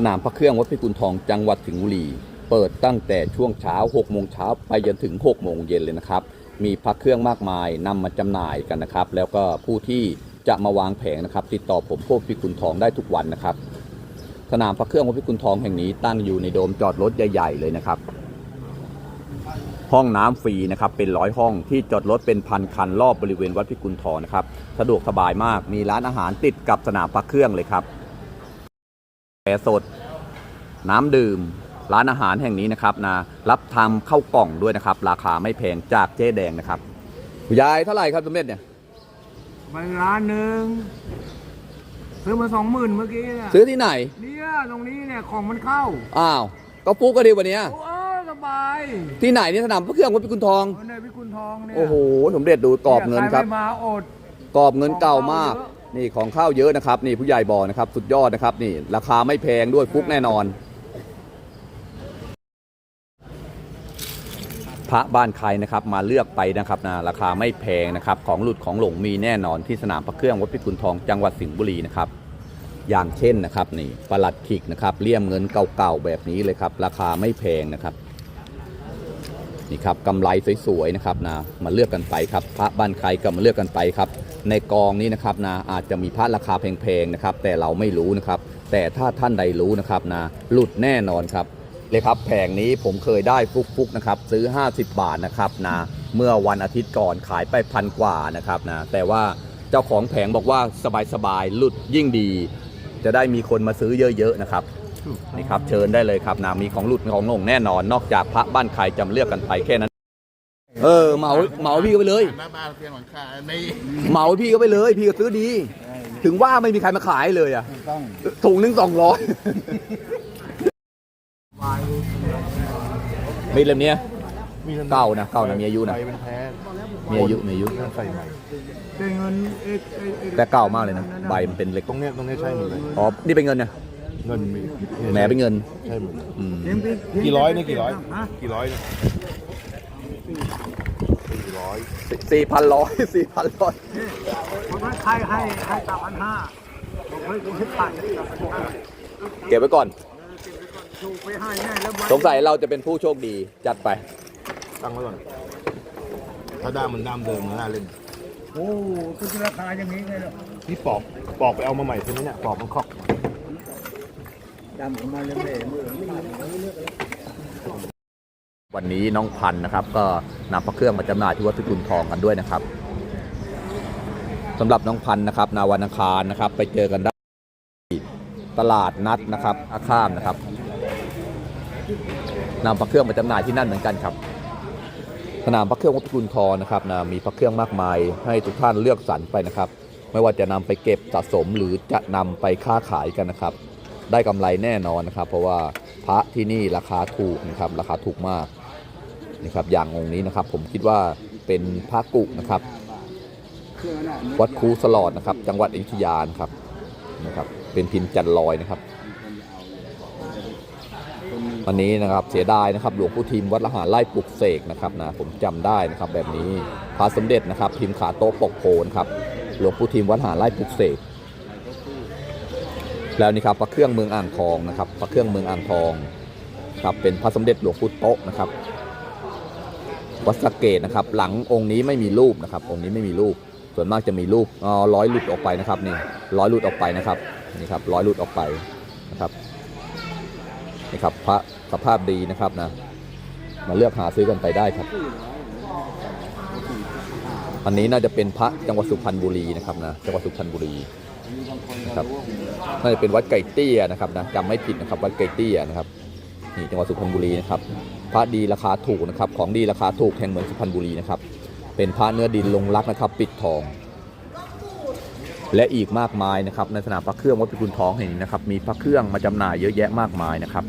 สนามพระเครื่องวัดพิกุลทองจังหวัดสิงห์บุรี เปิดตั้งแต่ช่วงเช้า6โมงเช้าไปจนถึง6โมงเย็นเลยนะครับ มีพระเครื่องมากมายนำมาจำหน่ายกันนะครับ แล้วก็ผู้ที่จะมาวางแผงนะครับ ติดต่อผมพวกพิกุลทองได้ทุกวันนะครับ สนามพระเครื่องวัดพิกุลทองแห่งนี้ตั้งอยู่ในโดมจอดรถใหญ่ ๆ เลยนะครับ ห้องน้ำฟรีนะครับ เป็นร้อยห้องที่จอดรถเป็นพันคันรอบบริเวณวัดพิกุลทองนะครับ สะดวกสบายมาก มีร้านอาหารติดกับสนามพระเครื่องเลยครับ สด น้ำดื่ม ร้านอาหารแห่งนี้นะครับนะรับทำเข้าวกล่องด้วยนะครับ ราคาไม่แพงจากเจ๊แดงนะครับคุณยายเท่าไหร่ครับสมเด็จเนี่ยไปร้านหนึ่งซื้อมาสองหมื่นเมื่อกี้เนี่ยซื้อที่ไหน เนี่ยตรงนี้เนี่ยของมันเข้าอ้าวก็ฟุกก็ดีวันเนี้ยโอ้เออสบายที่ไหนนี่สนามพระเครื่องวัดพิกุลทองเออในพิกุลทองเนี่ยโอ้โหสมเด็จดูกรอบเงินครับใครไม่มาอดกรอบเงินเก่ามาก นี่ของข้าวเยอะนะครับ นี่ผู้ใหญ่บอกนะครับ สุดยอดนะครับ นี่ ราคาไม่แพงด้วยฟุกแน่นอน พระบ้านใครนะครับ มาเลือกไปนะครับนะราคาไม่แพงนะครับ ของหลุดของหลงมีแน่นอนที่สนามพระเครื่องวัดพิกุลทองจังหวัดสิงห์บุรีนะครับ อย่างเช่นนะครับ นี่ประหลัดขิกนะครับเลี่ยมเงินเก่าๆแบบนี้เลยครับ ราคาไม่แพงนะครับ นี่ครับกำไรสวยๆนะครับนะมาเลือกกันไปครับพระบ้านใครก็มาเลือกกันไปครับในกองนี้นะครับนะอาจจะมีพระราคาแพงๆนะครับแต่เราไม่รู้นะครับ แต่ถ้าท่านใดรู้นะครับนะหลุดแน่นอนครับเลยครับแผงนี้ผมเคยได้ฟุกๆนะครับซื้อ 50 บาทนะครับนะเมื่อวันอาทิตย์ก่อนขายไปพันกว่านะครับนะแต่ว่าเจ้าของแผงบอกว่าสบายๆหลุดยิ่งดี จะได้มีคนมาซื้อเยอะๆนะครับ นี่ครับเชิญได้เลยครับนะมีของหลุดของหลงแน่นอน นอกจากพระบ้านใครจำเลือกกันไปแค่นั้น เออเหมาเหมาพี่ก็ไปเลย หน้าบ้านเพียงหลังคาในเหมาพี่ก็ไปเลย พี่ก็ซื้อดี ถึงว่าไม่มีใครมาขายเลยอะต้องถุงหนึงสองร้อยมีดเล่มเนี้ย มีเก่านะเก่านะมีอายุนะ ใบเป็นแพ้มีอายุมีอายุใส่ใหม่ได้เงินเอกเอกเอกแต่เก่ามากเลยนะ ใบมันเป็นเล็กตรงเนี้ยตรงเนี้ยใช่หมดเลยอ๋อนี่เป็นเงินเนี่ย เงินมีแหมเป็นเงินใช่หมดเลยอืมเพียงเพียงเพีงกี่ร้อยนี่กี่ร้อยฮะกี่ร้อยเนี่ยกี่ร้อยสี่พันร้อยสี่พันร้อยผมให้ใครให้ให้สามพันห้าผมให้ผมให้ผ่านสามพันห้าเก็บไว้ก่อนถูกไปให้แน่แล้วสงสัยเราจะเป็นผู้โชคดีจัดไปตั้งไว้ก่อนถ้าด้ามมันด้ามเดิมมันน่าเล่นโอ้คือราคาอย่างนี้เลยเหรอนี่ปอกปอกไปเอามาใหม่ใช่ไหมเนี่ยปอกมันคอก วันนี้น้องพันธ์นะครับ ก็นำพระเครื่องมาจำหน่ายที่วัดพิกุลทองกันด้วยนะครับสำหรับน้องพันธ์นะครับนาวันอังคารนะครับ ไปเจอกันได้ที่ตลาดนัดนะครับ อาข้ามนะครับนำพระเครื่องมาจำหน่ายที่นั่นเหมือนกันครับสนามพระเครื่องวัดพิกุลทองนะครับนะมีพระเครื่องมากมายให้ทุกท่านเลือกสรรไปนะครับ ไม่ว่าจะนำไปเก็บสะสมหรือจะนำไปค้าขายกันนะครับ ได้กำไรแน่นอนนะครับ เพราะว่าพระที่นี่ราคาถูกนะครับราคาถูกมากนี่ครับอย่างองค์นี้นะครับ ผมคิดว่าเป็นพระกุนะครับ วัดคูสลอดนะครับ จังหวัดอยุธยานครับนะครับ เป็นพิมพ์จันลอยนะครับวันนี้นะครับเสียดายนะครับ หลวงปู่ทิมวัดละหารไล่ปลุกเสกนะครับนะผมจำได้นะครับแบบนี้พระสมเด็จนะครับพิมพ์ขาโต๊ะปกโพนครับหลวงปู่ทิมวัดหาไล่ปลุกเสก แล้วนี่ครับพระเครื่องเมืองอ่างทองนะครับพระเครื่องเมืองอ่างทองครับเป็นพระสมเด็จหลวงปู่โตนะครับวัดสเกตนะครับ หลังองค์นี้ไม่มีรูปนะครับ องค์นี้ไม่มีรูป ส่วนมากจะมีรูปอ๋อร้อยหลุดออกไปนะครับนี่ร้อยหลุดออกไปนะครับนี่ครับร้อยหลุดออกไปนะครับนี่ครับพระสภาพดีนะครับนะมาเลือกหาซื้อกันไปได้ครับ อันนี้น่าจะเป็นพระจังหวัดสุพรรณบุรีนะครับนะจังหวัดสุพรรณบุรี ครับน่าจะเป็นวัดไก่เตี้ยนะครับนะจำไม่ผิดนะครับวัดไก่เตี้ยนะครับนี่จังหวัดสุพรรณบุรีนะครับพระดีราคาถูกนะครับ ของดีราคาถูกแห่งเมืองสุพรรณบุรีนะครับ เป็นพระเนื้อดินลงรักนะครับ ปิดทอง และอีกมากมายนะครับในสนามพระเครื่องวัดพิกุลทองแห่งนี้นะครับ มีพระเครื่องมาจำหน่ายเยอะแยะมากมายนะครับ